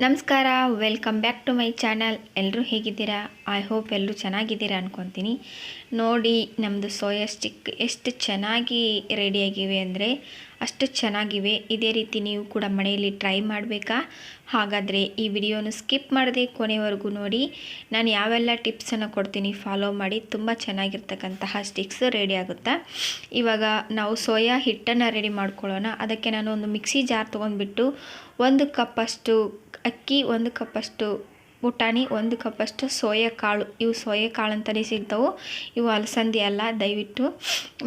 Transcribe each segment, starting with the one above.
ನಮಸ್ಕಾರ welcome back to my channel ಎಲ್ಲರೂ ಹೇಗಿದ್ದೀರಾ? ಐ ಹೋಪ್ ಎಲ್ಲರೂ ಚೆನ್ನಾಗಿದ್ದೀರಾ ಅನ್ಕೊತೀನಿ. ನೋಡಿ ನಮ್ಮದು ಸೋಯಾ ಸ್ಟಿಕ್ ಎಷ್ಟು ಚೆನ್ನಾಗಿ ರೆಡಿಯಾಗಿವೆ ಅಂದರೆ ಅಷ್ಟು ಚೆನ್ನಾಗಿವೆ. ಇದೇ ರೀತಿ ನೀವು ಕೂಡ ಮನೆಯಲ್ಲಿ ಟ್ರೈ ಮಾಡಬೇಕಾ? ಹಾಗಾದರೆ ಈ ವಿಡಿಯೋನ ಸ್ಕಿಪ್ ಮಾಡದೆ ಕೊನೆವರೆಗೂ ನೋಡಿ. ನಾನು ಯಾವೆಲ್ಲ ಟಿಪ್ಸನ್ನು ಕೊಡ್ತೀನಿ ಫಾಲೋ ಮಾಡಿ. ತುಂಬ ಚೆನ್ನಾಗಿರ್ತಕ್ಕಂತಹ ಸ್ಟಿಕ್ಸ್ ರೆಡಿ ಆಗುತ್ತಾ? ಇವಾಗ ನಾವು ಸೋಯಾ ಹಿಟ್ಟನ್ನು ರೆಡಿ ಮಾಡ್ಕೊಳ್ಳೋಣ. ಅದಕ್ಕೆ ನಾನು ಒಂದು ಮಿಕ್ಸಿ ಜಾರ್ ತೊಗೊಂಡ್ಬಿಟ್ಟು ಒಂದು ಕಪ್ಪಷ್ಟು ಅಕ್ಕಿ, ಒಂದು ಕಪ್ಪಷ್ಟು ಪುಟಾಣಿ ಒಂದು ಕಪ್ಪಷ್ಟು ಸೋಯಾ ಕಾಳು. ಇವು ಸೋಯಾ ಕಾಳು ಅಂತಲೇ ಸಿಗ್ತವೆ. ಇವು ಅಲಸಂದಿ ಅಲ್ಲ, ದಯವಿಟ್ಟು.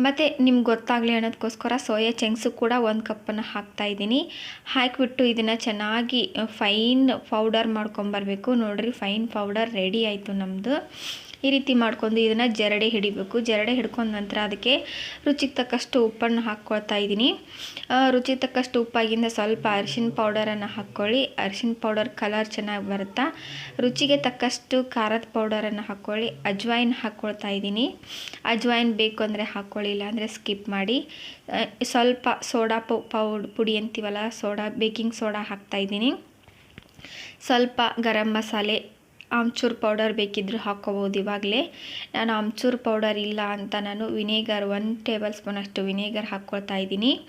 ಮತ್ತು ನಿಮ್ಗೆ ಗೊತ್ತಾಗಲಿ ಅನ್ನೋದಕ್ಕೋಸ್ಕರ ಸೋಯಾ ಚೆಂಗ್ಸು ಕೂಡ ಒಂದು ಕಪ್ಪನ್ನು ಹಾಕ್ತಾಯಿದ್ದೀನಿ ಹಾಕಿಬಿಟ್ಟು ಇದನ್ನು ಚೆನ್ನಾಗಿ ಫೈನ್ ಪೌಡರ್ ಮಾಡ್ಕೊಂಬರ್ಬೇಕು. ನೋಡಿರಿ ಫೈನ್ ಪೌಡರ್ ರೆಡಿ ಆಯಿತು ನಮ್ಮದು ಈ ರೀತಿ ಮಾಡ್ಕೊಂಡು ಇದನ್ನು ಜರಡೆ ಹಿಡಿಬೇಕು. ಜರಡೆ ಹಿಡ್ಕೊಂಡ ನಂತರ ಅದಕ್ಕೆ ರುಚಿಗೆ ತಕ್ಕಷ್ಟು ಉಪ್ಪನ್ನು ಹಾಕ್ಕೊಳ್ತಾ ಇದ್ದೀನಿ. ರುಚಿಗೆ ತಕ್ಕಷ್ಟು ಉಪ್ಪಾಗಿಂದ ಸ್ವಲ್ಪ ಅರಿಶಿನ ಪೌಡರನ್ನು ಹಾಕ್ಕೊಳ್ಳಿ. ಅರಿಶಿನ ಪೌಡರ್ ಕಲರ್ ಚೆನ್ನಾಗಿ ಬರುತ್ತಾ? ರುಚಿಗೆ ತಕ್ಕಷ್ಟು ಖಾರದ ಪೌಡರನ್ನು ಹಾಕ್ಕೊಳ್ಳಿ. ಅಜ್ವಾಯಿನ್ ಹಾಕ್ಕೊಳ್ತಾ ಇದ್ದೀನಿ. ಅಜ್ವಾಯಿನ್ ಬೇಕು ಅಂದರೆ ಹಾಕ್ಕೊಳ್ಳಿ, ಇಲ್ಲಾಂದರೆ ಸ್ಕಿಪ್ ಮಾಡಿ. ಸ್ವಲ್ಪ ಸೋಡಾ ಪೌಡ್, ಪುಡಿ ಅಂತೀವಲ್ಲ, ಸೋಡಾ, ಬೇಕಿಂಗ್ ಸೋಡಾ ಹಾಕ್ತಾಯಿದ್ದೀನಿ ಸ್ವಲ್ಪ ಗರಂ ಮಸಾಲೆ ಆಮ್ಚೂರ್ ಪೌಡರ್ ಬೇಕಿದ್ದರೂ ಹಾಕ್ಕೋಬೋದು ಇವಾಗಲೇ. ನಾನು ಆಮ್ಚೂರ್ ಪೌಡರ್ ಇಲ್ಲ ಅಂತ ನಾನು ವಿನೇಗರ್ ಒನ್ ಟೇಬಲ್ ಸ್ಪೂನಷ್ಟು ವಿನೇಗರ್ ಹಾಕ್ಕೊಳ್ತಾ ಇದ್ದೀನಿ.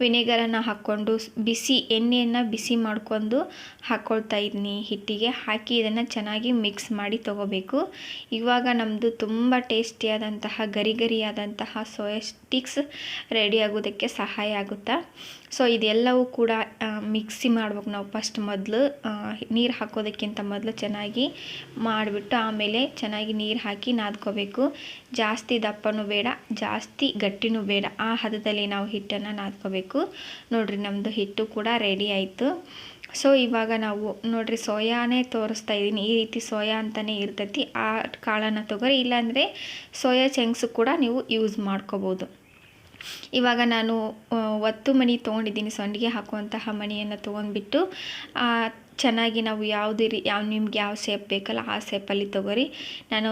ವಿನೇಗರನ್ನು ಹಾಕ್ಕೊಂಡು ಬಿಸಿ ಎಣ್ಣೆಯನ್ನು ಬಿಸಿ ಮಾಡ್ಕೊಂಡು ಹಾಕ್ಕೊಳ್ತಾ ಇದ್ದೀನಿ ಹಿಟ್ಟಿಗೆ. ಹಾಕಿ ಇದನ್ನು ಚೆನ್ನಾಗಿ ಮಿಕ್ಸ್ ಮಾಡಿ ತೊಗೋಬೇಕು. ಇವಾಗ ನಮ್ಮದು ತುಂಬ ಟೇಸ್ಟಿಯಾದಂತಹ ಗರಿ ಗರಿಯಾದಂತಹ ಸೋಯಾ ಸ್ಟಿಕ್ಸ್ ರೆಡಿ ಆಗೋದಕ್ಕೆ ಸಹಾಯ ಆಗುತ್ತಾ? ಸೊ, ಇದೆಲ್ಲವೂ ಕೂಡ ಮಿಕ್ಸಿ ಮಾಡ್ಬೇಕು ನಾವು ಫಸ್ಟ್ ಮೊದಲು. ನೀರು ಹಾಕೋದಕ್ಕಿಂತ ಮೊದಲು ಚೆನ್ನಾಗಿ ಮಾಡಿಬಿಟ್ಟು ಆಮೇಲೆ ಚೆನ್ನಾಗಿ ನೀರು ಹಾಕಿ ನಾದ್ಕೋಬೇಕು. ಜಾಸ್ತಿ ದಪ್ಪನೂ ಬೇಡ, ಜಾಸ್ತಿ ಗಟ್ಟಿನೂ ಬೇಡ. ಆ ಹದದಲ್ಲಿ ನಾವು ಹಿಟ್ಟನ್ನು ನಾದ್ಕೋಬೇಕು. ನೋಡಿರಿ ನಮ್ಮದು ಹಿಟ್ಟು ಕೂಡ ರೆಡಿ ಆಯಿತು. ಸೊ ಇವಾಗ ನಾವು ನೋಡಿರಿ ಸೋಯಾನೇ ತೋರಿಸ್ತಾ ಇದ್ದೀನಿ. ಈ ರೀತಿ ಸೋಯಾ ಅಂತಲೇ ಇರ್ತೈತಿ. ಆ ಕಾಳನ್ನು ತೊಗೊರಿ ಇಲ್ಲಾಂದರೆ ಸೋಯಾ ಚೆಂಗ್ಸು ಕೂಡ ನೀವು ಯೂಸ್ ಮಾಡ್ಕೋಬೋದು. ಇವಾಗ ನಾನು ಒತ್ತು ಮಣಿ ತೊಗೊಂಡಿದ್ದೀನಿ. ಸಂಡಿಗೆ ಹಾಕುವಂತಹ ಮಣಿಯನ್ನು ತೊಗೊಂಡ್ಬಿಟ್ಟು ಚೆನ್ನಾಗಿ ನಾವು ಯಾವುದೇ ರೀ ಯಾವ ನಿಮ್ಗೆ ಯಾವ ಸೇಪ್ ಬೇಕಲ್ಲ ಆ ಸೇಪಲ್ಲಿ ತೊಗೊರಿ. ನಾನು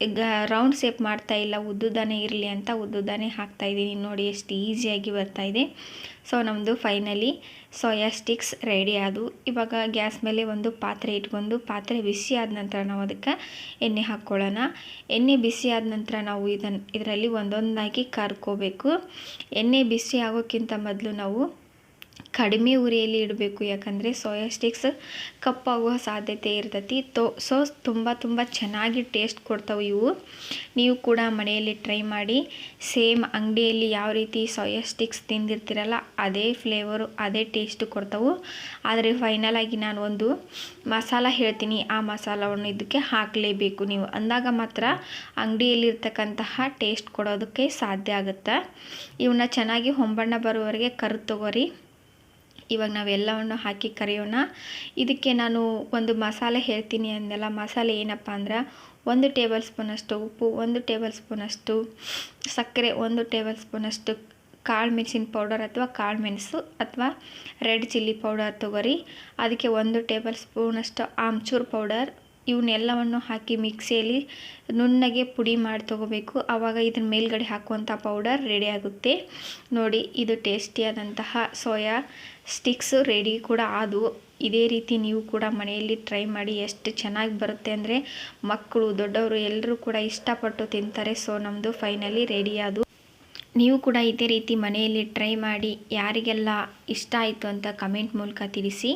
ಈಗ ರೌಂಡ್ ಶೇಪ್ ಮಾಡ್ತಾ ಇಲ್ಲ, ಉದ್ದುದಾನೆ ಇರಲಿ ಅಂತ ಉದ್ದುದಾನೆ ಹಾಕ್ತಾಯಿದ್ದೀನಿ ನೋಡಿ ಎಷ್ಟು ಈಸಿಯಾಗಿ ಬರ್ತಾಯಿದೆ ಸೊ ನಮ್ಮದು ಫೈನಲಿ ಸೋಯಾ ಸ್ಟಿಕ್ಸ್ ರೆಡಿ ಆದವು ಇವಾಗ ಗ್ಯಾಸ್ ಮೇಲೆ ಒಂದು ಪಾತ್ರೆ ಇಟ್ಕೊಂಡು, ಪಾತ್ರೆ ಬಿಸಿ ಆದ ನಂತರ ನಾವು ಅದಕ್ಕೆ ಎಣ್ಣೆ ಹಾಕ್ಕೊಳ್ಳೋಣ. ಎಣ್ಣೆ ಬಿಸಿ ಆದ ನಂತರ ನಾವು ಇದನ್ನು ಇದರಲ್ಲಿ ಒಂದೊಂದಾಗಿ ಕರ್ಕೋಬೇಕು. ಎಣ್ಣೆ ಬಿಸಿ ಆಗೋಕ್ಕಿಂತ ಮೊದಲು ನಾವು ಕಡಿಮೆ ಉರಿಯಲ್ಲಿ ಇಡಬೇಕು. ಯಾಕಂದರೆ ಸೋಯಾ ಸ್ಟಿಕ್ಸ್ ಕಪ್ಪಾಗುವ ಸಾಧ್ಯತೆ ಇರ್ತೈತಿ. ತೋ ಸೊ ತುಂಬ ತುಂಬ ಚೆನ್ನಾಗಿ ಟೇಸ್ಟ್ ಕೊಡ್ತಾವೆ ಇವು. ನೀವು ಕೂಡ ಮನೆಯಲ್ಲಿ ಟ್ರೈ ಮಾಡಿ. ಸೇಮ್ ಅಂಗಡಿಯಲ್ಲಿ ಯಾವ ರೀತಿ ಸೋಯಾ ಸ್ಟಿಕ್ಸ್ ತಿಂದಿರ್ತೀರಲ್ಲ, ಅದೇ ಫ್ಲೇವರು ಅದೇ ಟೇಸ್ಟ್ ಕೊಡ್ತಾವೆ. ಆದರೆ ಫೈನಲ್ ಆಗಿ ನಾನು ಒಂದು ಮಸಾಲ ಹೇಳ್ತೀನಿ. ಆ ಮಸಾಲವನ್ನು ಇದಕ್ಕೆ ಹಾಕಲೇಬೇಕು ನೀವು. ಅಂದಾಗ ಮಾತ್ರ ಅಂಗಡಿಯಲ್ಲಿರ್ತಕ್ಕಂತಹ ಟೇಸ್ಟ್ ಕೊಡೋದಕ್ಕೆ ಸಾಧ್ಯ ಆಗುತ್ತೆ. ಇವನ್ನ ಚೆನ್ನಾಗಿ ಹೊಂಬಣ್ಣ ಬರುವವರೆಗೆ ಕರು ತಗೋರಿ. ಇವಾಗ ನಾವೆಲ್ಲವನ್ನು ಹಾಕಿ ಕರಿಯೋಣ. ಇದಕ್ಕೆ ನಾನು ಒಂದು ಮಸಾಲೆ ಹೇಳ್ತೀನಿ ಅಂದೆಲ್ಲ. ಮಸಾಲೆ ಏನಪ್ಪ ಅಂದ್ರೆ ಒಂದು ಟೇಬಲ್ ಸ್ಪೂನಷ್ಟು ಉಪ್ಪು, ಒಂದು ಟೇಬಲ್ ಸ್ಪೂನಷ್ಟು ಸಕ್ಕರೆ, ಒಂದು ಟೇಬಲ್ ಸ್ಪೂನಷ್ಟು ಕಾಳು ಮೆಣಸಿನ ಪೌಡರ್ ಅಥವಾ ಕಾಳು ಮೆಣಸು ಅಥವಾ ರೆಡ್ ಚಿಲ್ಲಿ ಪೌಡರ್ ತೊಗೊರಿ. ಅದಕ್ಕೆ ಒಂದು ಟೇಬಲ್ ಸ್ಪೂನಷ್ಟು ಆಮ್ಚೂರ್ ಪೌಡರ್ ಇವನ್ನೆಲ್ಲವನ್ನು ಹಾಕಿ ಮಿಕ್ಸಿಯಲ್ಲಿ ನುಣ್ಣಗೆ ಪುಡಿ ಮಾಡಿ ತೊಗೋಬೇಕು. ಆವಾಗ ಇದ್ರ ಮೇಲ್ಗಡೆ ಹಾಕುವಂಥ ಪೌಡರ್ ರೆಡಿ ಆಗುತ್ತೆ. ನೋಡಿ, ಇದು ಟೇಸ್ಟಿಯಾದಂತಹ ಸೋಯಾ ಸ್ಟಿಕ್ಸ್ ರೆಡಿ ಕೂಡ ಆದವು. ಇದೇ ರೀತಿ ನೀವು ಕೂಡ ಮನೆಯಲ್ಲಿ ಟ್ರೈ ಮಾಡಿ ಎಷ್ಟು ಚೆನ್ನಾಗಿ ಬರುತ್ತೆ ಅಂದರೆ ಮಕ್ಕಳು, ದೊಡ್ಡವರು ಎಲ್ಲರೂ ಕೂಡ ಇಷ್ಟಪಟ್ಟು ತಿಂತಾರೆ. ಸೊ ನಮ್ಮದು ಫೈನಲಿ ರೆಡಿ ನೀವು ಕೂಡ ಇದೇ ರೀತಿ ಮನೆಯಲ್ಲಿ ಟ್ರೈ ಮಾಡಿ ಯಾರಿಗೆಲ್ಲ ಇಷ್ಟ ಆಯಿತು ಅಂತ ಕಮೆಂಟ್ ಮೂಲಕ ತಿಳಿಸಿ.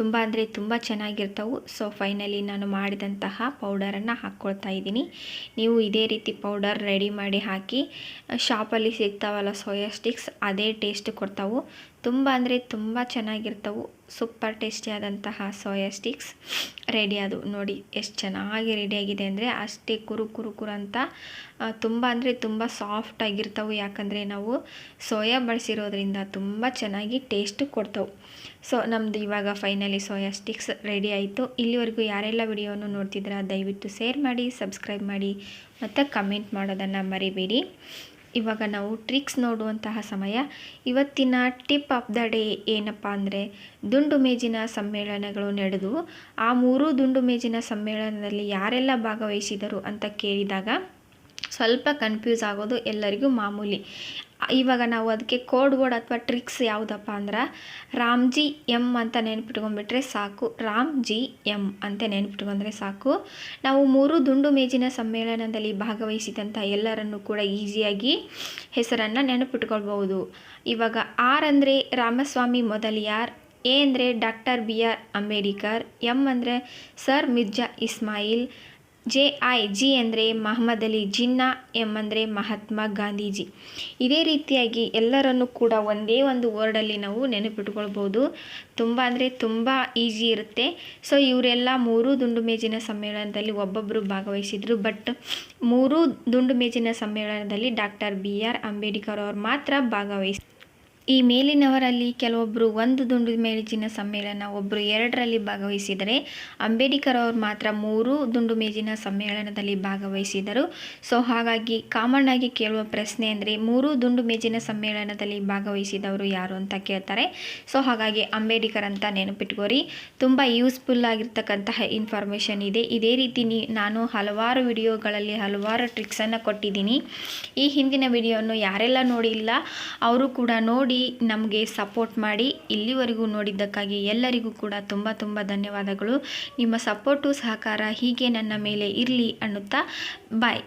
ತುಂಬ ಅಂದರೆ ತುಂಬ ಚೆನ್ನಾಗಿರ್ತವೆ. ಸೊ ಫೈನಲಿ ನಾನು ಮಾಡಿದಂತಹ ಪೌಡರನ್ನು ಹಾಕ್ಕೊಳ್ತಾ ಇದ್ದೀನಿ. ನೀವು ಇದೇ ರೀತಿ ಪೌಡರ್ ರೆಡಿ ಮಾಡಿ ಹಾಕಿ ಶಾಪಲ್ಲಿ ಸಿಗ್ತಾವಲ್ಲ ಸೋಯಾ ಸ್ಟಿಕ್ಸ್ ಅದೇ ಟೇಸ್ಟ್ ಕೊಡ್ತಾವೆ. ತುಂಬ ಅಂದರೆ ತುಂಬ ಚೆನ್ನಾಗಿರ್ತವೆ. ಸೂಪರ್ ಟೇಸ್ಟಿಯಾದಂತಹ ಸೋಯಾ ಸ್ಟಿಕ್ಸ್ ರೆಡಿ ಅದು. ನೋಡಿ, ಎಷ್ಟು ಚೆನ್ನಾಗಿ ರೆಡಿಯಾಗಿದೆ ಅಂದರೆ ಅಷ್ಟೇ ಕುರು ಕುರು ಕುರು ಅಂತ ತುಂಬ ಅಂದರೆ ತುಂಬ ಸಾಫ್ಟಾಗಿರ್ತವೆ ಯಾಕಂದರೆ ನಾವು ಸೋಯಾ ಬಳಸಿರೋದ್ರಿಂದ ತುಂಬ ಚೆನ್ನಾಗಿ ಟೇಸ್ಟ್ ಕೊಡ್ತವೆ. ಸೊ ನಮ್ಮದು ಇವಾಗ ಫೈನಲಿ ಸೋಯಾ ಸ್ಟಿಕ್ಸ್ ರೆಡಿ ಆಯಿತು. ಇಲ್ಲಿವರೆಗೂ ಯಾರೆಲ್ಲ ವಿಡಿಯೋವನ್ನು ನೋಡ್ತಿದ್ದೀರಾ, ದಯವಿಟ್ಟು ಶೇರ್ ಮಾಡಿ, ಸಬ್ಸ್ಕ್ರೈಬ್ ಮಾಡಿ, ಮತ್ತು ಕಮೆಂಟ್ ಮಾಡೋದನ್ನು ಮರಿಬೇಡಿ. ಇವಾಗ ನಾವು ಟ್ರಿಕ್ಸ್ ನೋಡುವಂತಹ ಸಮಯ. ಇವತ್ತಿನ ಟಿಪ್ ಆಫ್ ದ ಡೇ ಏನಪ್ಪ ಅಂದರೆ, ದುಂಡು ಮೇಜಿನ ಸಮ್ಮೇಳನಗಳು ನಡೆದು, ಆ ಮೂರೂ ದುಂಡು ಮೇಜಿನ ಸಮ್ಮೇಳನದಲ್ಲಿ ಯಾರೆಲ್ಲ ಭಾಗವಹಿಸಿದರು ಅಂತ ಕೇಳಿದಾಗ ಸ್ವಲ್ಪ ಕನ್ಫ್ಯೂಸ್ ಆಗೋದು ಎಲ್ಲರಿಗೂ ಮಾಮೂಲಿ. ಇವಾಗ ನಾವು ಅದಕ್ಕೆ ಕೋಡ್ ವರ್ಡ್ ಅಥವಾ ಟ್ರಿಕ್ಸ್ ಯಾವುದಪ್ಪ ಅಂದ್ರೆ ರಾಮ್ಜಿ ಎಂ ಅಂತ ನೆನ್ಪಿಟ್ಕೊಂಡ್ಬಿಟ್ರೆ ಸಾಕು. ರಾಮ್ ಜಿ ಎಂ ಅಂತ ನೆನ್ಪಿಟ್ಕೊಂಡ್ರೆ ಸಾಕು. ನಾವು ಮೂರು ದುಂಡು ಮೇಜಿನ ಸಮ್ಮೇಳನದಲ್ಲಿ ಭಾಗವಹಿಸಿದಂಥ ಎಲ್ಲರನ್ನು ಕೂಡ ಈಸಿಯಾಗಿ ಹೆಸರನ್ನು ನೆನಪಿಟ್ಕೊಳ್ಬಹುದು. ಇವಾಗ ಆರ್ ಅಂದರೆ ರಾಮಸ್ವಾಮಿ ಮೊದಲಿಯಾರ್ ಎ ಅಂದರೆ doctor B R Ambedkar, M ಅಂದರೆ sir Mirza Ismail J I, G ಅಂದರೆ ಮಹಮ್ಮದ್ ಅಲಿ, ಜಿನ್ನಾ ಎಂ ಅಂದರೆ ಮಹಾತ್ಮ ಗಾಂಧೀಜಿ. ಇದೇ ರೀತಿಯಾಗಿ ಎಲ್ಲರನ್ನು ಕೂಡ ಒಂದೇ ಒಂದು ವರ್ಡಲ್ಲಿ ನಾವು ನೆನಪಿಟ್ಕೊಳ್ಬೋದು. ತುಂಬ ಅಂದರೆ ತುಂಬ ಈಸಿ ಇರುತ್ತೆ. ಸೊ, ಇವರೆಲ್ಲ ಮೂರು ದುಂಡು ಮೇಜಿನ ಸಮ್ಮೇಳನದಲ್ಲಿ ಒಬ್ಬೊಬ್ಬರು ಭಾಗವಹಿಸಿದರು. ಬಟ್ ಮೂರು ದುಂಡು ಮೇಜಿನ ಸಮ್ಮೇಳನದಲ್ಲಿ ಡಾಕ್ಟರ್ ಬಿ ಆರ್ ಅಂಬೇಡ್ಕರ್ ಅವರು ಮಾತ್ರ ಭಾಗವಹಿಸಿ ಈ ಮೇಲಿನವರಲ್ಲಿ ಕೆಲವೊಬ್ಬರು ಒಂದು ದುಂಡು ಮೇಜಿನ ಸಮ್ಮೇಳನ ಒಬ್ಬರು ಎರಡರಲ್ಲಿ ಭಾಗವಹಿಸಿದರೆ. ಅಂಬೇಡ್ಕರ್ ಅವರು ಮಾತ್ರ ಮೂರು ದುಂಡು ಮೇಜಿನ ಸಮ್ಮೇಳನದಲ್ಲಿ ಭಾಗವಹಿಸಿದರು. ಸೊ, ಹಾಗಾಗಿ ಕಾಮನ್ ಆಗಿ ಕೇಳುವ ಪ್ರಶ್ನೆ ಅಂದರೆ, ಮೂರು ದುಂಡು ಮೇಜಿನ ಸಮ್ಮೇಳನದಲ್ಲಿ ಭಾಗವಹಿಸಿದವರು ಯಾರು ಅಂತ ಕೇಳ್ತಾರೆ. ಸೊ, ಹಾಗಾಗಿ ಅಂಬೇಡ್ಕರ್ ಅಂತ ನೆನಪಿಟ್ಕೋರಿ. ತುಂಬ ಯೂಸ್ಫುಲ್ ಆಗಿರ್ತಕ್ಕಂತಹ ಇನ್ಫಾರ್ಮೇಷನ್ ಇದೆ. ಇದೇ ರೀತಿ ನಾನು ಹಲವಾರು ವಿಡಿಯೋಗಳಲ್ಲಿ ಹಲವಾರು ಟ್ರಿಕ್ಸನ್ನು ಕೊಟ್ಟಿದ್ದೀನಿ. ಈ ಹಿಂದಿನ ವಿಡಿಯೋವನ್ನು ಯಾರೆಲ್ಲ ನೋಡಿಲ್ಲ, ಅವರು ಕೂಡ ನೋಡಿ ನಮಗೆ ಸಪೋರ್ಟ್ ಮಾಡಿ ಇಲ್ಲಿವರೆಗೂ ನೋಡಿದ್ದಕ್ಕಾಗಿ ಎಲ್ಲರಿಗೂ ಕೂಡ ತುಂಬ ತುಂಬ ಧನ್ಯವಾದಗಳು. ನಿಮ್ಮ ಸಪೋರ್ಟು ಸಹಕಾರ ಹೀಗೆ ನನ್ನ ಮೇಲೆ ಇರಲಿ ಅನ್ನುತ್ತಾ ಬಾಯ್